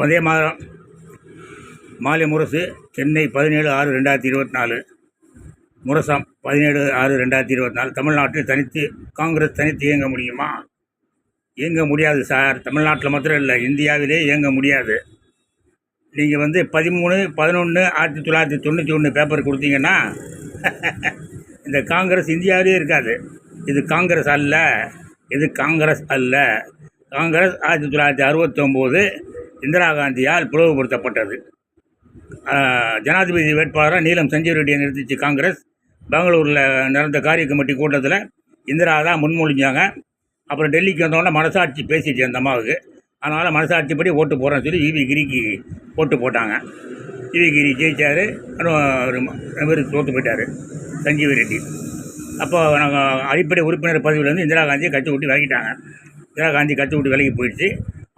அதே மாதம் மாலை முரசு சென்னை பதினேழு ஆறு ரெண்டாயிரத்தி இருபத்தி நாலு முரசாம் பதினேழு ஆறு ரெண்டாயிரத்தி இருபத்தி நாலு தமிழ்நாட்டில் தனித்து காங்கிரஸ் தனித்து இயங்க முடியுமா? இயங்க முடியாது சார். தமிழ்நாட்டில் மாத்திரம் இல்லை. இந்தியாவிலே இயங்க முடியாது. நீங்கள் வந்து பதிமூணு பதினொன்று ஆயிரத்தி தொள்ளாயிரத்தி தொண்ணூற்றி ஒன்று பேப்பர் கொடுத்தீங்கன்னா இந்த காங்கிரஸ் இந்தியாவிலே இருக்காது. இது காங்கிரஸ் அல்ல. இது காங்கிரஸ் அல்ல. காங்கிரஸ் ஆயிரத்தி தொள்ளாயிரத்தி அறுபத்தொம்போது இந்திரா காந்தியால் பிளவுபடுத்தப்பட்டது. ஜனாதிபதி வேட்பாளராக நீலம் சஞ்சீவ் ரெட்டியை நிறுத்திச்சு காங்கிரஸ். பெங்களூரில் நடந்த காரிய கமிட்டி கூட்டத்தில் இந்திரா தான் முன்மொழிஞ்சாங்க. அப்புறம் டெல்லிக்கு வந்தோடனே மனசாட்சி பேசிட்டு அந்த அம்மாவுக்கு. அதனால் மனசாட்சிப்படி ஓட்டு போகிறேன்னு சொல்லி இவி கிரிக்கு ஓட்டு போட்டாங்க. இவி கிரி ஜெயிச்சார். இவர் தோற்று போயிட்டார் சஞ்சீவ் ரெட்டி அப்போ நாங்கள் அடிப்படை உறுப்பினர் பதவியிலேருந்து இந்திரா காந்தியை கட்சி விட்டு விலகிட்டாங்க. இந்திரா காந்தி கட்சி விட்டு விலகி போயிடுச்சு.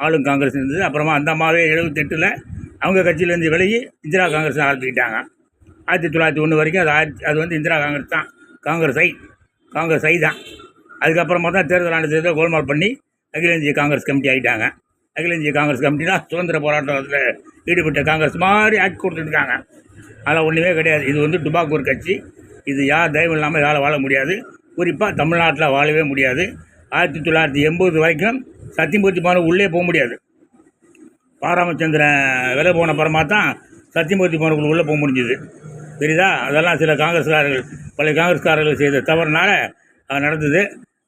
ஆளும் காங்கிரஸ் இருந்தது. அப்புறமா அந்த அம்மாவே எழுபத்தெட்டில் அவங்க கட்சியிலேருந்து விலகி இந்திரா காங்கிரஸ் ஆரம்பிக்கிட்டாங்க. ஆயிரத்தி தொள்ளாயிரத்தி ஒன்று வரைக்கும் அது ஆயிரத்தி அது வந்து இந்திரா காங்கிரஸ் தான். காங்கிரஸ் ஐ காங்கிரஸ் ஐ தான். அதுக்கப்புறமா தான் தேர்தல் ஆண்டு தேர்தல் கோல்மால் பண்ணி அகில இந்திய காங்கிரஸ் கமிட்டி ஆகிட்டாங்க அகில இந்திய காங்கிரஸ் கமிட்டினா சுதந்திர போராட்டத்தில் ஈடுபட்ட காங்கிரஸ் மாதிரி ஆக்கி கொடுத்துருக்காங்க அதெல்லாம் ஒன்றுமே கிடையாது. இது வந்து டுபாக்கூர் கட்சி. இது யார் தயவு இல்லாமல் யாரால் வாழ முடியாது. குறிப்பாக தமிழ்நாட்டில் வாழவே முடியாது. ஆயிரத்தி தொள்ளாயிரத்தி எண்பது வரைக்கும் சத்தியமூர்த்தி பவன் உள்ளே போக முடியாது. பாராமச்சந்திரன் விலை போன அப்புறமா தான் சத்தியமூர்த்தி பவனுக்குள்ள உள்ளே போக முடிஞ்சுது. தெரியுதா அதெல்லாம் சில காங்கிரஸ்காரர்கள் பழைய காங்கிரஸ்காரர்கள் செய்த தவறுனால அது நடந்தது.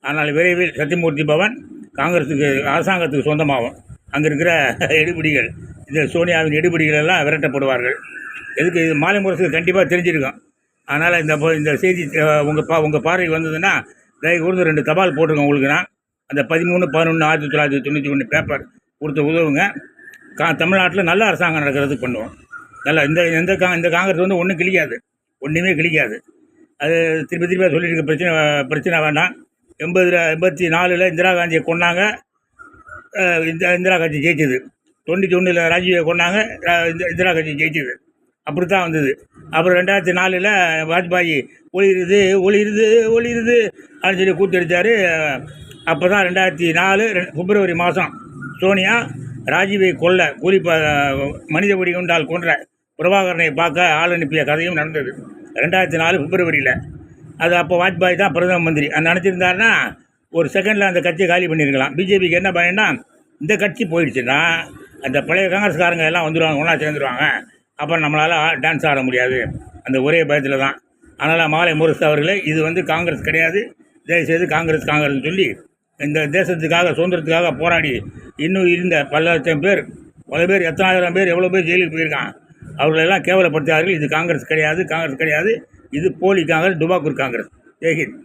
ஆனால் விரைவில் சத்தியமூர்த்தி பவன் காங்கிரஸுக்கு அரசாங்கத்துக்கு சொந்தமாகும். அங்கே இருக்கிற எடுபிடிகள் இந்த சோனியாவின் எடுபிடிகள் எல்லாம் விரட்டப்படுவார்கள். எதுக்கு? இது மாலை முரசுக்கு கண்டிப்பாக தெரிஞ்சிருக்கும். அதனால் இந்த இந்த செய்தி உங்கள் பா உங்கள் பார்வைக்கு வந்ததுன்னா தயவு கூர்ந்து ரெண்டு தபால் போட்டிருக்கோம் உங்களுக்கு நான். அந்த பதிமூணு பதினொன்று ஆயிரத்தி தொள்ளாயிரத்தி தொண்ணூற்றி ஒன்று பேப்பர் கொடுத்து உதவுங்க. கா தமிழ்நாட்டில் நல்ல அரசாங்கம் நடக்கிறதுக்கு பண்ணுவோம். நல்லா இந்த இந்த கா இந்த காங்கிரஸ் வந்து ஒன்றும் கிழிக்காது. ஒன்றுமே கிழிக்காது. அது திருப்பி திருப்பி சொல்லியிருக்க பிரச்சனை பிரச்சனை வேண்டாம். எண்பது எண்பத்தி நாலில் இந்திரா காந்தியை கொண்டாங்க இந்த இந்திரா காந்தி ஜெயிச்சது. தொண்ணூற்றி ஒன்றில் ராஜீவை கொண்டாங்க இந்த இந்திரா காந்தி ஜெயிச்சது. அப்படி தான் வந்தது. அப்புறம் ரெண்டாயிரத்தி நாலில் வாஜ்பாய் ஒளிருது ஒளிருது ஒளிருது அப்படின்னு சொல்லி கூத்தடிச்சார் அப்போ தான் ரெண்டாயிரத்தி நாலு பிப்ரவரி மாதம் சோனியா ராஜீவை கொல்ல குறிப்பாக ப மனித வெடிகுண்டால் கொன்ற பிரபாகரனை பார்க்க ஆள் அனுப்பிய கதையும் நடந்தது. ரெண்டாயிரத்தி நாலு பிப்ரவரியில். அது அப்போ வாஜ்பாய் தான் பிரதம மந்திரி. அது நினச்சிருந்தாருன்னா ஒரு செகண்டில் அந்த கட்சியை காலி பண்ணியிருக்கலாம் பிஜேபிக்கு என்ன பயன்னா இந்த கட்சி போயிடுச்சுன்னா அந்த பழைய காங்கிரஸ்காரங்க எல்லாம் வந்துடுவாங்க ஒன்றா சேர்ந்துருவாங்க. அப்புறம் நம்மளால் டான்ஸ் ஆட முடியாது. அந்த ஒரே பயத்தில் தான். அதனால் மாலை முரசு அவர்களே இது வந்து காங்கிரஸ் கிடையாது. தயவுசெய்து காங்கிரஸ் காங்கிரஸ்னு சொல்லி இந்த தேசத்துக்காக சுதந்திரத்துக்காக போராடி இன்னும் இருந்த பல லட்சம் பேர் பல பேர் எத்தனாயிரம் பேர் எவ்வளோ பேர் ஜெயிலுக்கு போயிருக்கான் அவர்களெல்லாம் கேவலப்படுத்தினார்கள் இது காங்கிரஸ் கிடையாது காங்கிரஸ் கிடையாது. இது போலி காங்கிரஸ் டுபாக்கூர் காங்கிரஸ். ஜெய்ஹிந்த்.